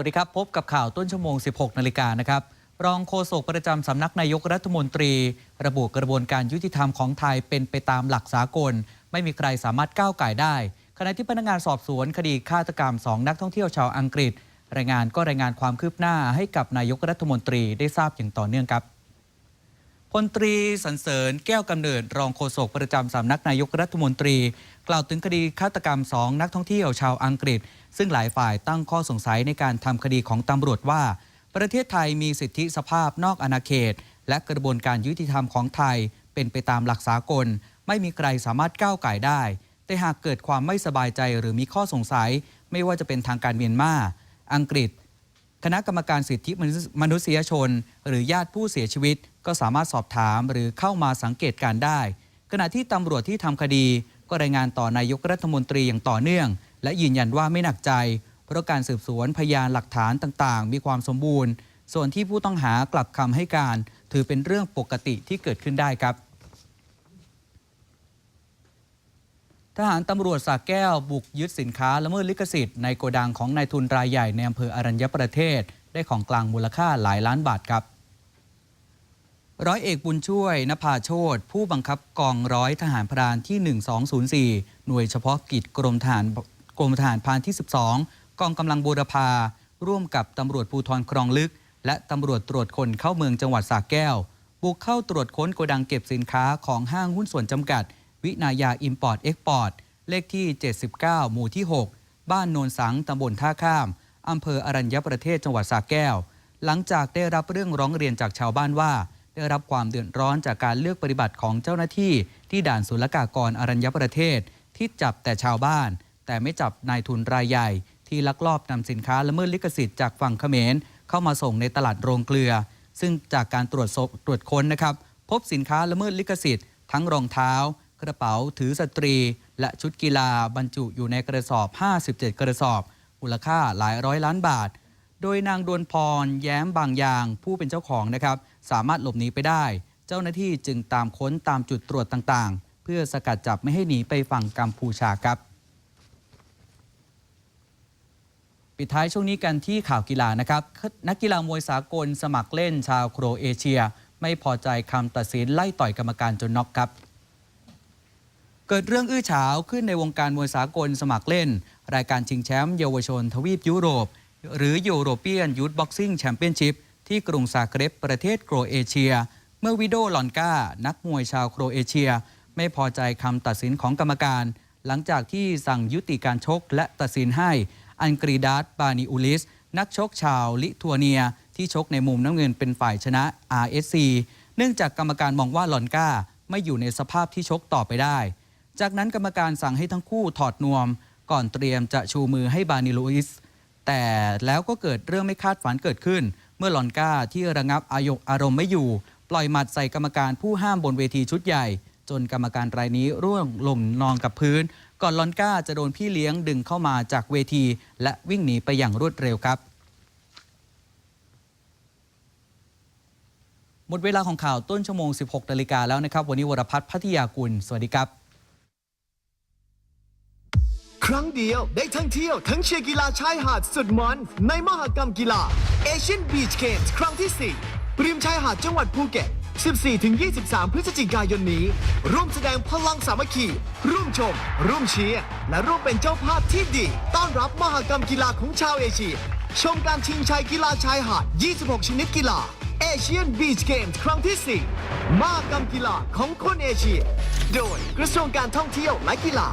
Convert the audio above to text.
วัสดีครับ พบกับข่าวต้นชั่วโมง 16 นาฬิกานะครับ รองโฆษกประจำสำนักนายกรัฐมนตรี ระบุกระบวนการยุติธรรมของไทยเป็นไปตามหลักสากล ไม่มีใครสามารถก้าวไก่ได้ ขณะที่พนักงานสอบสวนคดีฆาตกรรมสองนักท่องเที่ยวชาวอังกฤษ รายงานก็รายงานความคืบหน้าให้กับนายกรัฐมนตรีได้ทราบอย่างต่อเนื่องครับ พลตรีสันเสริญแก้วกำเนิดรองโฆษกประจำสำนักนายกรัฐมนตรี กล่าวถึงคดีฆาตกรรมสองนักท่องเที่ยวชาวอังกฤษ ซึ่งหลายฝ่ายตั้งข้อสงสัยในการทำคดีของตำรวจว่า ประเทศไทยมีสิทธิสภาพนอกอาณาเขต และกระบวนการยุติธรรมของไทย เป็นไปตามหลักสากล ไม่มีใครสามารถก้าวไก่ได้ แต่หากเกิดความไม่สบายใจหรือมีข้อสงสัย ไม่ว่าจะเป็นทางการเมียนมาอังกฤษ คณะกรรมการสิทธิมนุษยชน หรือญาติผู้เสียชีวิต ก็สามารถสอบถามหรือเข้ามาสังเกตการได้ ขณะที่ตำรวจที่ทำคดี ก็รายงานต่อนายกรัฐมนตรีอย่างต่อเนื่อง และยืนยันว่าไม่หนักใจ เพราะการสืบสวนพยานหลักฐานต่างๆ มีความสมบูรณ์ ส่วนที่ผู้ต้องหากลับคำให้การ ถือเป็นเรื่องปกติที่เกิดขึ้นได้ครับ ทหารตำรวจสากแก้วบุกยึดสินค้าละเมิดลิขสิทธิ์ในโกดังของนายทุนรายใหญ่ในอำเภออรัญญประเทศ ได้ของกลางมูลค่าหลายล้านบาทครับ ร้อยเอกบุญช่วยนภาโชตผู้บังคับกองร้อยทหารพรานที่ 1204 หน่วยเฉพาะกิจกรมทหารกรมทหารพรานที่ 12 กองกำลังบูรพา ร่วมกับตำรวจภูธรครองลึก และตำรวจตรวจคนเข้าเมืองจังหวัดสระแก้ว บุกเข้าตรวจค้นโกดังเก็บสินค้าของห้างหุ้นส่วนจำกัด วินายาอิมพอร์ตเอ็กพอร์ตเลขที่ 79 หมู่ที่ 6 บ้านโนนสังตำบลท่าข้าม อำเภออรัญญประเทศจังหวัดสระแก้ว หลังจากได้รับเรื่องร้องเรียนจากชาวบ้านว่า ได้รับความเดือดร้อนจากการเลือกปฏิบัติของเจ้าหน้าที่ ที่ด่านศุลกากรอรัญญประเทศ ที่จับแต่ชาวบ้าน แต่ไม่จับนายทุนรายใหญ่ ที่ลักลอบนำสินค้าละเมิดลิขสิทธิ์จากฝั่งเขมร เข้ามาส่งในตลาดโรงเกลือ ซึ่งจากการตรวจสอบตรวจค้นนะครับพบสินค้าละเมิดลิขสิทธิ์ทั้งรองเท้า กระเป๋าถือสตรี และชุดกีฬาบรรจุอยู่ในกระสอบ 57 กระสอบ มูลค่าหลายร้อยล้านบาท โดยนางดวนพร แย้มบางอย่าง ผู้เป็นเจ้าของนะครับ สามารถหลบหนีไปได้ เจ้าหน้าที่จึงตามค้นตามจุดตรวจต่างๆ เพื่อสกัดจับไม่ให้หนีไปฝั่งกัมพูชาครับ ปิดท้ายช่วงนี้กันที่ข่าวกีฬานะครับ นักกีฬามวยสากลสมัครเล่นชาวโครเอเชีย ไม่พอใจคำตัดสินไล่ต่อยกรรมการจนน็อกครับ เกิดเรื่องอื้อฉาวขึ้นในวงการมวยสากลสมัครเล่น รายการชิงแชมป์เยาวชน ทวีปยุโรป หรือยูโรเปียนยูทบ็อกซิ่งแชมเปี้ยนชิพที่กรุงซาเกร็บประเทศโครเอเชีย เมื่อวิโดลอนกานักมวยชาวโครเอเชีย ไม่พอใจคำตัดสินของกรรมการ หลังจากที่สั่งยุติการชกและตัดสินให้ อันกรีดาสบานิอุลิส นักชกชาวลิทัวเนีย ที่ชกในมุมน้ำเงินเป็นฝ่ายชนะ RSC เนื่องจากกรรมการมองว่าลอนก้าไม่อยู่ในสภาพที่ชกต่อไปได้ จากนั้นกรรมการสั่งให้ทั้งคู่ถอดนวม ก่อนเตรียมจะชูมือให้บานิลุอิส แต่แล้วก็เกิดเรื่องไม่คาดฝันเกิดขึ้น เมื่อลอนก้าที่ระงับอายกอารมณ์ไม่อยู่ ปล่อยหมัดใส่กรรมการผู้ห้ามบนเวทีชุดใหญ่ จนกรรมการรายนี้ร่วงหล่มนอนกับพื้น ก่อนลอนก้าจะโดนพี่เลี้ยงดึงเข้ามาจากเวที และวิ่งหนีไปอย่างรวดเร็วครับหมดเวลาของข่าวต้นชั่วโมง 16นาฬิกาแล้วนะครับ วันนี้วรพัฒน์พัทยากุล สวัสดีครับ ครั้งเดียวได้ทั้งเที่ยวทั้งเชียร์กีฬาชายหาดสุดมัน ในมหกรรมกีฬา Asian Beach Games ครั้งที่ 4 ริมชายหาดจังหวัดภูเก็ต 14-23 พฤศจิกายนนี้ ร่วมแสดงพลังสามัคคี ร่วมชม ร่วมเชียร์ และร่วมเป็นเจ้าภาพที่ดี ต้อนรับมหกรรมกีฬาของชาวเอเชีย ชมการชิงชัยกีฬาชายหาด 26 ชนิดกีฬา Asian Beach Games ครั้งที่ 4 มหกรรมกีฬาของคนเอเชีย โดยกระทรวงการท่องเที่ยวและกีฬา